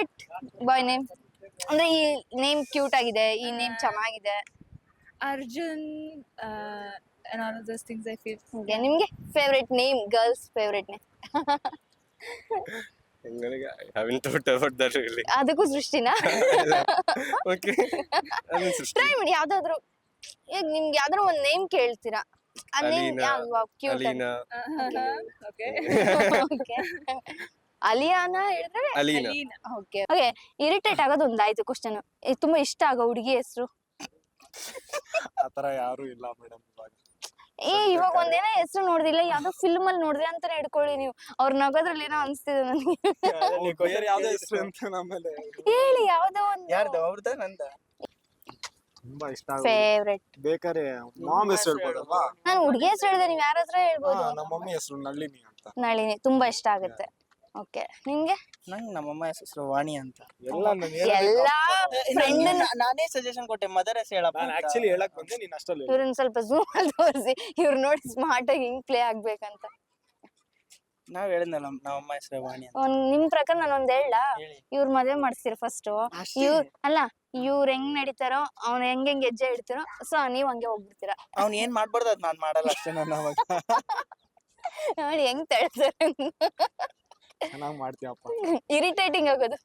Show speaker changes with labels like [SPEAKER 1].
[SPEAKER 1] Favourite ಬಾಯ್ name ಅಂದ್ರೆ ಈ name cute ಆಗಿದೆ ಈ ನೇಮ್ ಚೆನ್ನಾಗಿದೆ.
[SPEAKER 2] Arjun and all of those things I feel.
[SPEAKER 1] Okay, ನಿಮ್ಗೆ favourite name girls favourite name
[SPEAKER 3] ನನಗೆ I haven't thought about that really
[SPEAKER 1] ಅದಕ್ಕೂ ಸೃಷ್ಟಿನಾ?
[SPEAKER 3] ಓಕೆ ಅದನ್ನ ಸೃಷ್ಟಿ.
[SPEAKER 1] ಟ್ರೈ ಮಾಡಿ ಯಾವ್ದಾದ್ರು. ಈಗ ನಿಮ್ಗೆ ಯಾವ್ದಾದ್ರು ಒಂದು ನೇಮ್ ಕೇಳ್ತೀರಾ? ಆ name
[SPEAKER 3] Aleena
[SPEAKER 1] cute
[SPEAKER 3] Aleena.
[SPEAKER 2] Okay
[SPEAKER 1] okay Aliyana ಹೇಳಿದ್ರೆ
[SPEAKER 3] ಅಲೀನಾ.
[SPEAKER 1] ಓಕೆ ಓಕೆ ಇರಿಟೇಟ್ ಆಗೋದು ಒಂದಾಯ್ತು ಕ್ವಶನ್ ತುಂಬಾ ಇಷ್ಟ ಆಗೋ ಹುಡುಗಿ ಹೆಸರು.
[SPEAKER 4] ಆತರ ಯಾರು ಇಲ್ಲ ಮೇಡಮ್ ಇವಾಗ
[SPEAKER 1] ಏ ಇವಾಗ ಒಂದೇನೋ ಹೆಸರು ನೋಡ್ದಿಲ್ಲ ಯಾವ್ದೋ ಫಿಲ್ಮ್ ಅಲ್ಲಿ ನೋಡಿದ್ರೆ ಅಂತಾನೆ ಹಿಡ್ಕೊಳ್ಳಿ ನೀವು. ಅವ್ರ ನಗೋದ್ರಲ್ಲಿ ಏನೋ ಅನ್ಸ್ತಿದೆ ನನಗೆ.
[SPEAKER 4] ಬೇರೆ ಯಾವ್ದೋ ಹೆಸರು ಅಂತ ನಮ್ಮಲ್ಲಿ
[SPEAKER 1] ಹೇಳಿ. ಯಾವ್ದೋ ಒಂದು.
[SPEAKER 5] ಯಾರ್ದು? ಅವ್ರದ ನಂದ?
[SPEAKER 4] ತುಂಬಾ ಇಷ್ಟ ಆಗೋದು.
[SPEAKER 1] ಫೇವ್ರೆಟ್
[SPEAKER 4] ಬೇಕಾರೆ ಮಾಮ್ ಹೆಸರು ಹೇಳ್ಬೋದಲ್ವಾ?
[SPEAKER 1] ನಾನು ಹುಡುಗಿ ಹೆಸರು ಹೇಳಿದೆ ನೀವ್ ಯಾರ ಹತ್ರ ಹೇಳ್ಬೋದು?
[SPEAKER 4] ನಮ್ಮ ಮಮ್ಮಿ ಹೆಸರು ನಳಿನಿ ಅಂತ.
[SPEAKER 1] ನಳಿನಿ ತುಂಬಾ ಇಷ್ಟ ಆಗುತ್ತೆ. ಓಕೆ ನಿಮ್ಗೆ
[SPEAKER 5] ನಂಗೆ ನಮ್ಮಮ್ಮ ಹೆಸರು ವಾಣಿ ಅಂತ.
[SPEAKER 4] ಎಲ್ಲ ನಾನು
[SPEAKER 1] ಎಲ್ಲಾ ಫ್ರೆಂಡ್
[SPEAKER 5] ನಾ- ನಾನೇ ಸಜೆಷನ್ ಕೊಟ್ಟೆ ಮದರ್ ಹೆಸರು ಹೇಳಪ್ಪ
[SPEAKER 4] ನಾನು ಆಕ್ಚುಲಿ ಹೇಳಕ್ ಬಂದೆ ನೀನ್ ಅಷ್ಟಲ್ಲಿ
[SPEAKER 1] ಇವ್ರನ್ನ ಸ್ವಲ್ಪ ಜೂಮ್ ಅಲ್ಲಿ ತೋರಿಸಿ. ಇವ್ರು ನೋಡಿ ಸ್ಮಾರ್ಟ್ ಆಗಿ ಹಿಂಗ್ ಪ್ಲೇ ಆಗ್ಬೇಕಂತ.
[SPEAKER 5] ನಾವ್ ಹೇಳಿದ್ನಲ್ಲ ನಮ್ಮಮ್ಮ ಹೆಸರು ವಾಣಿ ಅಂತ.
[SPEAKER 1] ಒಂದ್ ನಿಮ್ ಪ್ರಕಾರ ನಾನು ಒಂದ್ ಹೇಳ.
[SPEAKER 5] ಹೇಳಿ.
[SPEAKER 1] ಇವ್ರ ಮದ್ವೆ ಮಾಡಿಸ್ತೀರ ಫಸ್ಟ್
[SPEAKER 5] ಅಷ್ಟೇ?
[SPEAKER 1] ಇವ್ರ ಅಲ್ಲ ಇವ್ರ ಹೆಂಗ್ ನಡೀತಾರೋ ಅವ್ನ ಹೆಂಗ್ ಹೆಂಗ್ ಹೆಜ್ಜೆ ಇಡ್ತಿರೋ ಸೊ ನೀವ್ ಹಂಗೆ ಹೋಗ್ಬಿಡ್ತೀರ.
[SPEAKER 5] ಅವ್ನ್ ಏನ್ ಮಾಡ್ಬಾರ್ದು ಅದ್ ನಾನ್ ಮಾಡಲ್ಲ ಅಷ್ಟೇ ನಾನು ಅವಾಗ.
[SPEAKER 1] ನೋಡಿ ಹೆಂಗ್ ತಳ್ತಾರೆ
[SPEAKER 4] ಚೆನ್ನಾಗ್ ಮಾಡ್ತೀವಪ್ಪ.
[SPEAKER 1] ಇರಿಟೇಟಿಂಗ್ ಆಗೋದು.